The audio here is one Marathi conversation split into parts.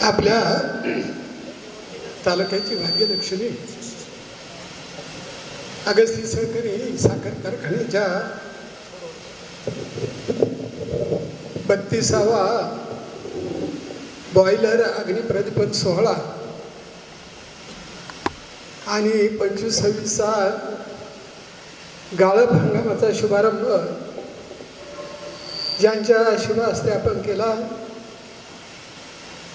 आपल्या तालुक्याची भाग्यलक्ष्मी अगस्ती सहकारी साखर कारखान्याच्या बत्तीसावा बॉयलर अग्निप्रदीपन सोहळा आणि पंचवीस सव्वीसचा गाळप हंगामाचा शुभारंभ ज्यांच्या शुभ हस्ते आपण केला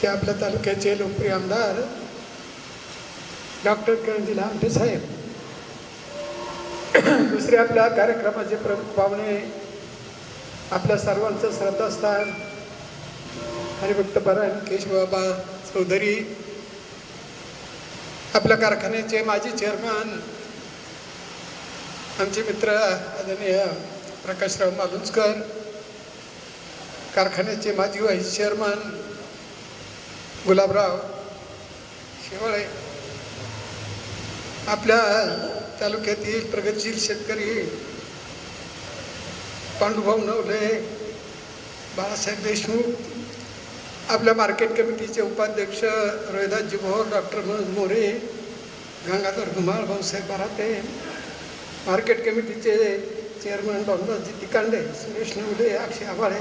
ते आपल्या तालुक्याचे लोकप्रिय आमदार डॉक्टर किरणजी आमटे साहेब. दुसरे आपल्या कार्यक्रमाचे प्रमुख पाहुणे आपल्या सर्वांचं श्रद्धास्थान हरिभक्त परायण केशवबाबा चौधरी. आपल्या कारखान्याचे माजी चेअरमन आमचे मित्र आदरणीय प्रकाशराव मालुंजकर कारखान्याचे माजी व्हाईस चेअरमन गुलाबराव शेवाळे आपल्या तालुक्यातील प्रगतशील शेतकरी पांडुभाऊ नवले बाळासाहेब देशमुख आपल्या मार्केट कमिटीचे उपाध्यक्ष रोहिदासजी भोर डॉक्टर मनोज मोरे गंगाधर धुमाळ भाऊसाहेब बराते मार्केट कमिटीचे चेअरमन डॉनराजी तिकांडे सुरेश नवले अक्षय आभाळे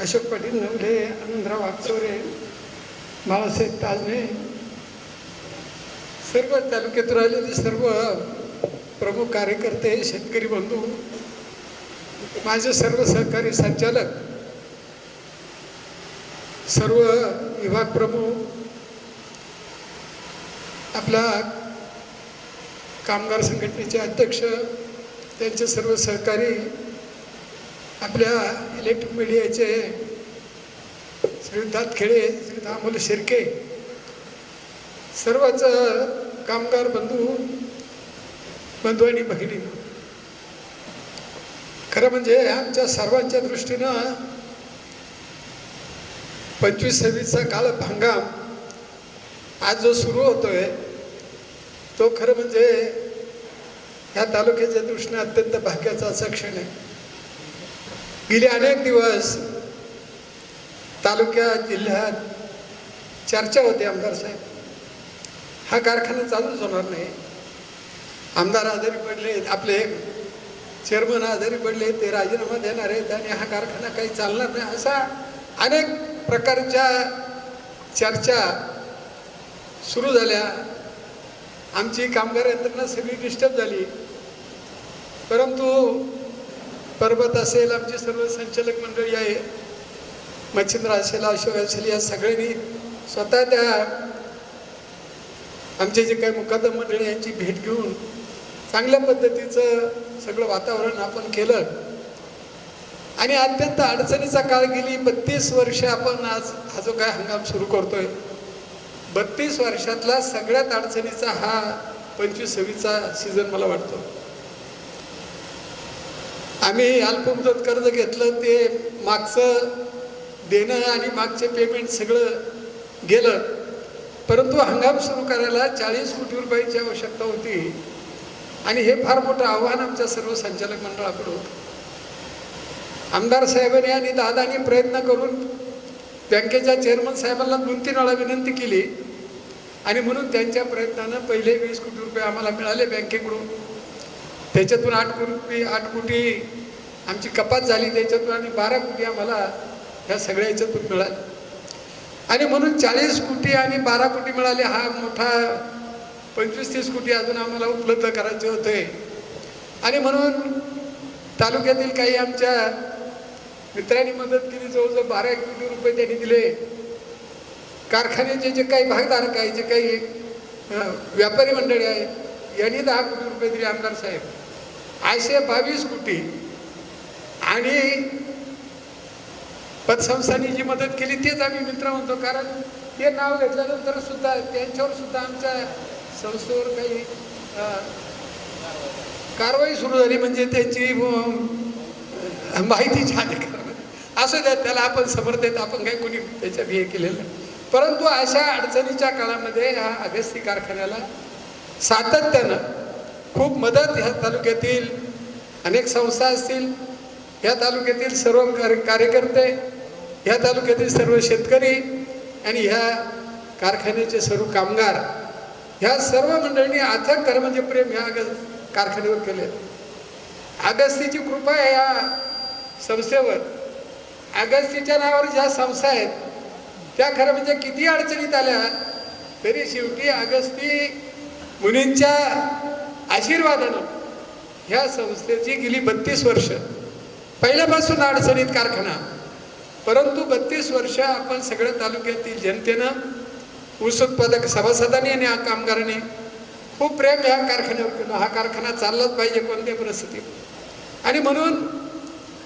अशोक पाटील नवले आनंदराव आगचोरे बाळासाहेब ताजने सर्व तालुक्यातून आलेले सर्व प्रमुख कार्यकर्ते शेतकरी बंधू माझे सर्व सहकारी संचालक सर्व विभाग प्रमुख आपला कामगार संघटनेचे अध्यक्ष त्यांचे सर्व सहकारी आपल्या इलेक्ट्रिक मीडियाचे श्रीदात खेळे श्री अमोल शिर्के सर्वच कामगार बंधू बंधू आणि भगिनी खरं म्हणजे आमच्या सर्वांच्या दृष्टीनं पंचवीस सव्वीसचा काल हंगाम आज जो सुरू होतोय तो खरं म्हणजे ह्या तालुक्याच्या दृष्टीने अत्यंत भाग्याचा असा क्षण आहे. गेले अनेक दिवस तालुक्यात जिल्ह्यात चर्चा होती आमदार साहेब. हा कारखाना चालूच होणार नाही. आमदार आजारी पडले आपले चेअरमन आजारी पडले ते राजीनामा देणार आहेत आणि हा कारखाना काही चालणार नाही असा अनेक प्रकारच्या चर्चा सुरू झाल्या. आमची कामगार यंत्रणा सगळी डिस्टर्ब झाली. परंतु पर्वत असेल आमचे सर्व संचालक मंडळी आहे मच्छिंद्र असेल अशोक असेल या सगळ्यांनी स्वतः त्या आमचे जे काही मुकादम मंडळी यांची भेट घेऊन चांगल्या पद्धतीचं सगळं वातावरण आपण केलं. आणि अत्यंत अडचणीचा काळ गेली बत्तीस वर्ष आपण आज हा जो काय हंगाम सुरू करतोय. बत्तीस वर्षातला सगळ्यात अडचणीचा हा पंचवीस सव्वीचा सीझन मला वाटतो. आम्ही अल्पमुदत कर्ज घेतलं ते मागचं देणं आणि मागचे पेमेंट सगळं गेलं. परंतु हंगाम सुरू करायला चाळीस कोटी रुपयाची आवश्यकता होती. आणि हे फार मोठं आव्हान आमच्या सर्व संचालक मंडळाकडे होतं आमदार साहेबांनी आणि दादानी प्रयत्न करून बँकेच्या चेअरमन साहेबांना दोन तीन वेळा विनंती केली. आणि म्हणून त्यांच्या प्रयत्नानं पहिले वीस कोटी रुपये आम्हाला मिळाले बँकेकडून. त्याच्यातून आठ कोटी आठ कोटी आमची कपात झाली. त्याच्यातून आणि बारा कोटी आम्हाला ह्या सगळ्या याच्यातून मिळाले. आणि म्हणून चाळीस कोटी आणि बारा कोटी मिळाले हा मोठा पंचवीस तीस कोटी अजून आम्हाला उपलब्ध करायचे होते. आणि म्हणून तालुक्यातील काही आमच्या मित्रांनी मदत केली जवळजवळ बारा एक कोटी रुपये त्यांनी दिले. कारखान्याचे जे काही भागधारक आहे जे काही व्यापारी मंडळी आहेत यांनी दहा कोटी रुपये दिले आमदार साहेब. असे बावीस कोटी आणि पतसंस्थांनी जी मदत केली तेच आम्ही मित्र म्हणतो. कारण ते नाव घेतल्यानंतर सुद्धा त्यांच्यावर सुद्धा आमच्या संस्थेवर काही कारवाई सुरू झाली. म्हणजे त्यांची माहिती छान असं द्या त्याला आपण समर्थेत आपण काही कोणी त्याच्यात हे केलेलं परंतु अशा अडचणीच्या काळामध्ये ह्या अगस्ती कारखान्याला सातत्यानं खूप मदत ह्या तालुक्यातील अनेक संस्था असतील ह्या तालुक्यातील सर्व कार्य कार्यकर्ते ह्या तालुक्यातील सर्व शेतकरी आणि ह्या कारखान्याचे सर्व कामगार ह्या सर्व मंडळींनी अथक कर्म म्हणजे प्रेम ह्या कारखान्यावर केले. अगस्तीची कृपा आहे या संस्थेवर. अगस्तीच्या नावावर ज्या संस्था आहेत त्या खरं म्हणजे किती अडचणीत आल्या तरी शेवटी अगस्ती मुनींच्या आशीर्वादानं ह्या संस्थेची गेली बत्तीस वर्ष. पहिल्यापासून अडचणीत कारखाना. परंतु बत्तीस वर्ष आपण सगळ्या तालुक्यातील जनतेनं ऊस उत्पादक सभासदांनी आणि या कामगारांनी खूप प्रेम ह्या कारखान्यावर केलं. हा कारखाना चाललाच पाहिजे कोणत्याही परिस्थितीत. आणि म्हणून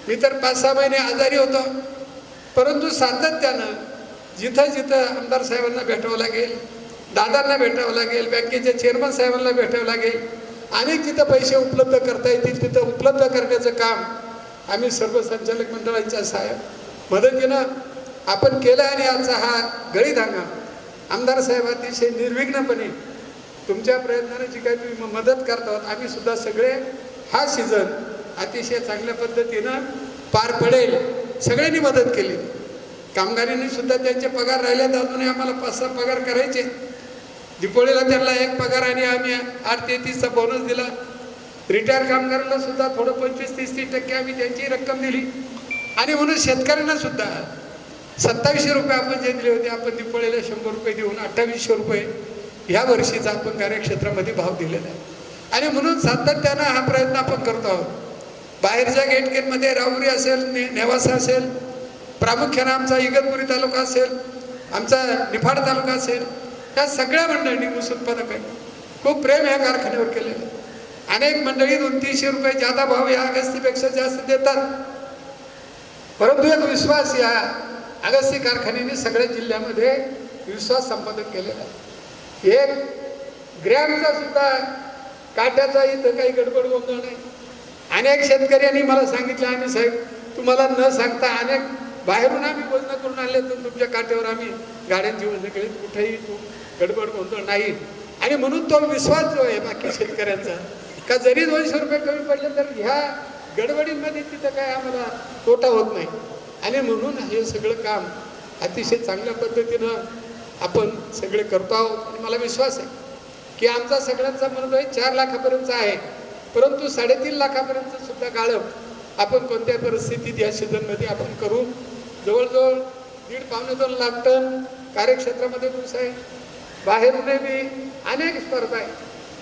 मी तर पाच सहा महिने आजारी होतो. परंतु सातत्यानं जिथं जिथं आमदार साहेबांना भेटावं लागेल दादांना भेटावं लागेल बँकेच्या चेअरमन साहेबांना भेटावं लागेल अनेक जिथं पैसे उपलब्ध करता येतील तिथं उपलब्ध करण्याचं काम आम्ही सर्व संचालक मंडळांच्या साहेब मदतीनं आपण केलं आणि आजचा हा गळीत हंगाम आमदार साहेब अतिशय निर्विघ्नपणे तुमच्या प्रयत्नाने जी काही तुम्ही म- मदत करत आहोत आम्ही सुद्धा सगळे हा सीझन अतिशय चांगल्या पद्धतीनं पार पडेल. सगळ्यांनी मदत केली. कामगारांनी सुद्धा त्यांचे पगार राहिलेत अजूनही आम्हाला पाच सहा पगार करायचे. दिपोळीला त्यांना एक पगार आणि आम्ही आठ ते तीसचा बोनस दिला. रिटायर कामगारांना सुद्धा थोडं पंचवीस तीस तीस टक्के आम्ही त्यांची रक्कम दिली. आणि म्हणून शेतकऱ्यांना सुद्धा सत्तावीसशे रुपये आपण जे दिले होते आपण दीपावळीला शंभर रुपये देऊन अठ्ठावीसशे रुपये ह्या वर्षीचा आपण कार्यक्षेत्रामध्ये भाव दिलेला आहे. आणि म्हणून सातत्यानं हा प्रयत्न आपण करतो आहोत. बाहेरच्या गेटकेनमध्ये राहुरी असेल ने नेवासा असेल प्रामुख्यानं आमचा इगतपुरी तालुका असेल आमचा निफाड तालुका असेल या सगळ्या मंडळींनी ऊस उत्पादक आहे खूप प्रेम ह्या कारखान्यावर केलेलं आहे. अनेक मंडळी दोन तीनशे रुपये जादा भाव या अगस्तीपेक्षा जास्त देतात. परंतु एक विश्वास या अगस्ती कारखान्याने सगळ्या जिल्ह्यामध्ये विश्वास संपादन केलेला आहे. एक ग्रॅमचा सुद्धा काट्याचा इथं काही गडबड गोंधळ नाही अनेक शेतकऱ्यांनी मला सांगितलं आम्ही साहेब तुम्हाला न सांगता अनेक बाहेरून आम्ही वजन करून आले तर तुमच्या काट्यावर आम्ही गाड्यांची वजन केली. कुठेही तू गडबड गोंधळ नाही. आणि म्हणून तो विश्वास जो आहे बाकी शेतकऱ्यांचा का जरी दोनशे रुपये कमी पडले तर ह्या गडबडींमध्ये तिथं काय आम्हाला तोटा होत नाही. आणि म्हणून हे सगळं काम अतिशय चांगल्या पद्धतीनं आपण सगळे करतो आहोत. आणि मला विश्वास आहे की आमचा सगळ्यांचा मनोदय चार लाखापर्यंत आहे. परंतु साडेतीन लाखापर्यंत सुद्धा गाळप आपण कोणत्या परिस्थितीत या सीझनमध्ये आपण करू? जवळजवळ दीड पावणे दोन लाख टन कार्यक्षेत्रामध्ये ऊस आहे. बाहेरून बी अनेक स्पर्धा आहे.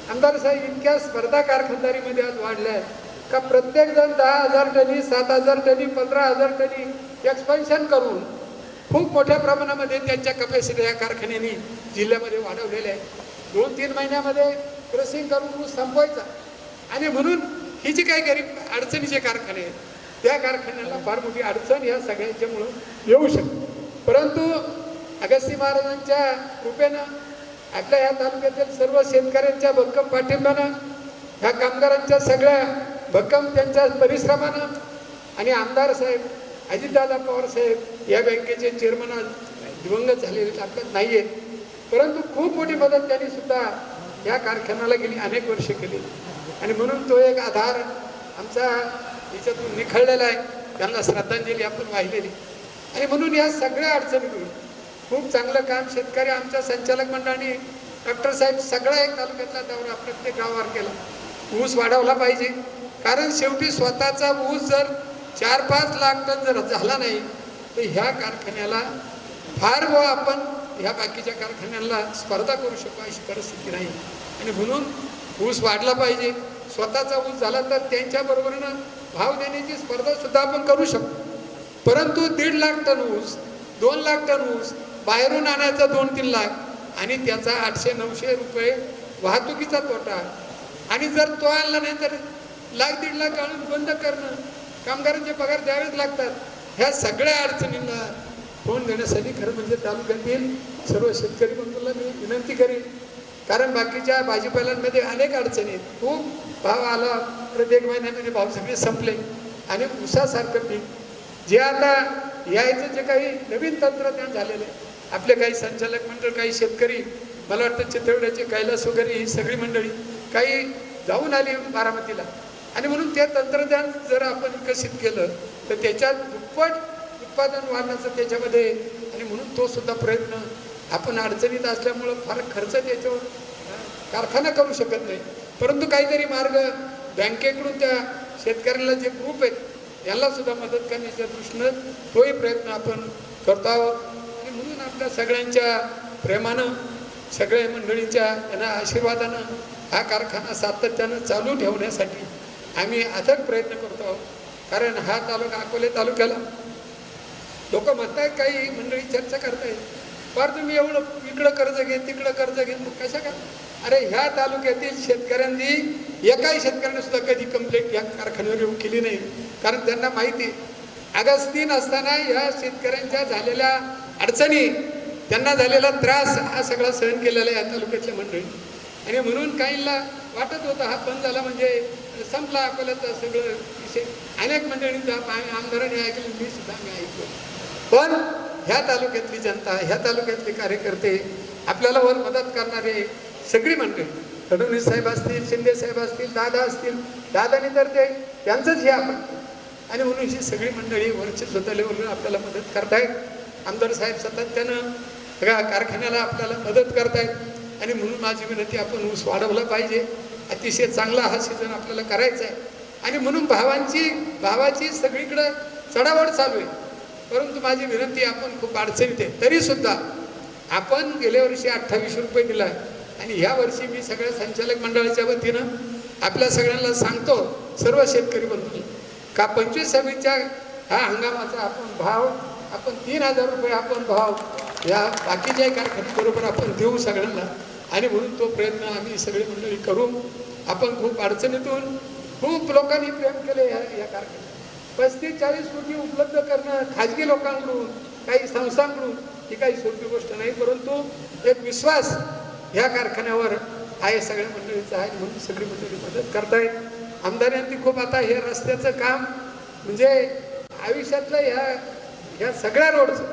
आमदार साहेब इतक्या स्पर्धा कारखानदारीमध्ये आज वाढल्या आहेत. का प्रत्येक जण दहा हजार टनी सात हजार टनी पंधरा हजार टनी एक्सपेन्शन करून खूप मोठ्या प्रमाणामध्ये त्यांच्या कपॅसिटी या कारखान्यांनी जिल्ह्यामध्ये वाढवलेल्या आहे दोन तीन महिन्यामध्ये क्रसिंग करून ऊस संपवायचा. आणि म्हणून ही जी काही गरीब अडचणीचे कारखाने आहेत त्या कारखान्याला फार मोठी अडचण या सगळ्यांच्यामुळं येऊ शकते. परंतु अगस्ती महाराजांच्या कृपेनं आपल्या या तालुक्यातील सर्व शेतकऱ्यांच्या भक्कम पाठिंब्यानं ह्या कामगारांच्या सगळ्या भक्कम त्यांच्या परिश्रमानं. आणि आमदार साहेब अजितदादा पवार साहेब या बँकेचे चेअरमन दिवंगत झालेले आपल्यात नाही आहेत परंतु खूप मोठी मदत त्यांनी सुद्धा या कारखान्याला गेली अनेक वर्षे केली. आणि म्हणून तो एक आधार आमचा याच्यातून निखळलेला आहे. त्यांना श्रद्धांजली आपण वाहिलेली. आणि म्हणून या सगळ्या अडचणीतून खूप चांगलं काम शेतकरी आमच्या संचालक मंडळाने डॉक्टर साहेब सगळा एक तालुक्यातला दौरा प्रत्येक गावावर केला. ऊस वाढवला पाहिजे. कारण शेवटी स्वतःचा ऊस जर चार पाच लाख टन जर झाला नाही तर ह्या कारखान्याला फार व आपण ह्या बाकीच्या कारखान्यांना स्पर्धा करू शकू अशी परिस्थिती नाही. आणि म्हणून ऊस वाढला पाहिजे. स्वतःचा ऊस झाला तर त्यांच्याबरोबरनं भाव देण्याची स्पर्धासुद्धा आपण करू शकतो परंतु दीड लाख टन ऊस दोन लाख टन ऊस बाहेरून आणायचा दोन तीन लाख आणि त्याचा आठशे नऊशे रुपये वाहतुकीचा तोटा. आणि जर तो आणला नाही तर लाख दीड लाख आणून बंद करणं कामगारांचे पगार द्यावेच लागतात. ह्या सगळ्या अडचणींना तोंड देण्यासाठी खरं म्हणजे तालुक्यातील सर्व शेतकरी बंधूला मी विनंती करेन. कारण बाकीच्या भाजीपाल्यांमध्ये अनेक अडचणी आहेत. खूप भाव आला प्रत्येक महिन्यामध्ये भाव सगळे संपले. आणि उसासारखं पीक. जे आता यायचं जे काही नवीन तंत्रज्ञान झालेलं आहे. आपले काही संचालक मंडळ काही शेतकरी मला वाटतं चितवड्याचे कैलास वगैरे ही सगळी मंडळी काही जाऊन आली बारामतीला. आणि म्हणून ते तंत्रज्ञान जर आपण विकसित केलं तर त्याच्यात दुप्पट उत्पादन वाढण्याचं त्याच्यामध्ये आणि म्हणून तो सुद्धा प्रयत्न आपण अडचणीत असल्यामुळं फार खर्च त्याच्यावर कारखाना करू शकत नाही. परंतु काहीतरी मार्ग बँकेकडून त्या शेतकऱ्यांना जे ग्रुप आहेत यांना सुद्धा मदत करण्याच्या दृष्टीनं तोही प्रयत्न आपण करतो आहोत. आणि म्हणून आपल्या सगळ्यांच्या प्रेमानं सगळ्या मंडळींच्या यांना आशीर्वादानं हा कारखाना सातत्यानं चालू ठेवण्यासाठी आम्ही अथक प्रयत्न करतो आहोत. कारण हा तालुका अकोले तालुक्याला लोक म्हणतायत काही मंडळी चर्चा करतायत. फार तुम्ही एवढं इकडं कर्ज घे तिकडं कर्ज घे मग कशा का? अरे ह्या तालुक्यातील शेतकऱ्यांनी एकाही शेतकऱ्याने सुद्धा कधी कंप्लेंट या कारखान्यावर येऊन केली नाही. कारण त्यांना माहिती आहे. अगस्तीन असताना या शेतकऱ्यांच्या झालेल्या अडचणी त्यांना झालेला त्रास हा सगळा सहन केलेला आहे या तालुक्यातल्या मंडळी. आणि म्हणून काहींना वाटत होतं हा बंद झाला म्हणजे संपला अकोल्याचा सगळं विषय. अनेक मंडळींचा आमदारांनी ऐकलं मी सुद्धा मी ऐकलं. पण ह्या तालुक्यातली जनता ह्या तालुक्यातले कार्यकर्ते आपल्याला वर मदत करणारे सगळी मंडळी फडणवीस साहेब असतील शिंदे साहेब असतील दादा असतील दादानी तर ते त्यांचंच हे आपण. आणि म्हणून ही सगळी मंडळी वरच्या स्वतः लेवलवर आपल्याला मदत करतायत. आमदार साहेब सातत्यानं सगळ्या कारखान्याला आपल्याला मदत करतायत. आणि म्हणून माझी विनंती आपण ऊस वाढवला पाहिजे. अतिशय चांगला हा सीझन आपल्याला करायचा आहे. आणि म्हणून भावांची भावाची सगळीकडं चढावड चालू आहे. परंतु माझी विनंती आपण खूप अडचणीत आहे. तरीसुद्धा आपण गेल्या वर्षी अठ्ठावीसशे रुपये दिला आणि ह्या वर्षी मी सगळ्या संचालक मंडळाच्या वतीनं आपल्या सगळ्यांना सांगतो सर्व शेतकरी बंधू का पंचवीस सव्वीसच्या ह्या हंगामाचा आपण भाव आपण तीन हजार रुपये आपण भाव या बाकीच्या कारखान्याबरोबर आपण देऊ सगळ्यांना. आणि म्हणून तो प्रयत्न आम्ही सगळी मंडळी करू आपण खूप अडचणीतून खूप लोकांनी प्रेम केले या या कारखान्यात. पस्तीस चाळीस कोटी उपलब्ध करणं खाजगी लोकांकडून काही संस्थांकडून ही काही सोपी गोष्ट नाही परंतु एक विश्वास ह्या कारखान्यावर आहे सगळ्या मंडळीचा आहे म्हणून सगळी मंडळी मदत करतायत. आमदारांनी खूप आता हे रस्त्याचं काम म्हणजे आयुष्यातलं ह्या ह्या सगळ्या रोडचं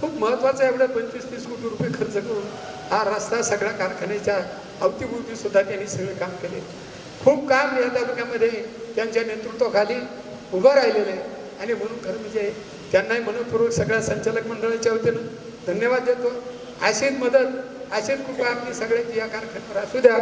खूप महत्त्वाचं आहे एवढं पंचवीस तीस कोटी रुपये खर्च करून. हा रस्ता सगळ्या कारखान्याच्या अवतीभोवती सुद्धा त्यांनी सगळं काम केले. खूप काम या तालुक्यामध्ये त्यांच्या नेतृत्वाखाली उभं राहिलेलं आहे. आणि म्हणून खरं म्हणजे त्यांनाही मनपूर्वक सगळ्या संचालक मंडळाच्या वतीनं धन्यवाद देतो. अशीच मदत अशीच कृपा आपली सगळ्यांची या कारखान्यावर असू द्या.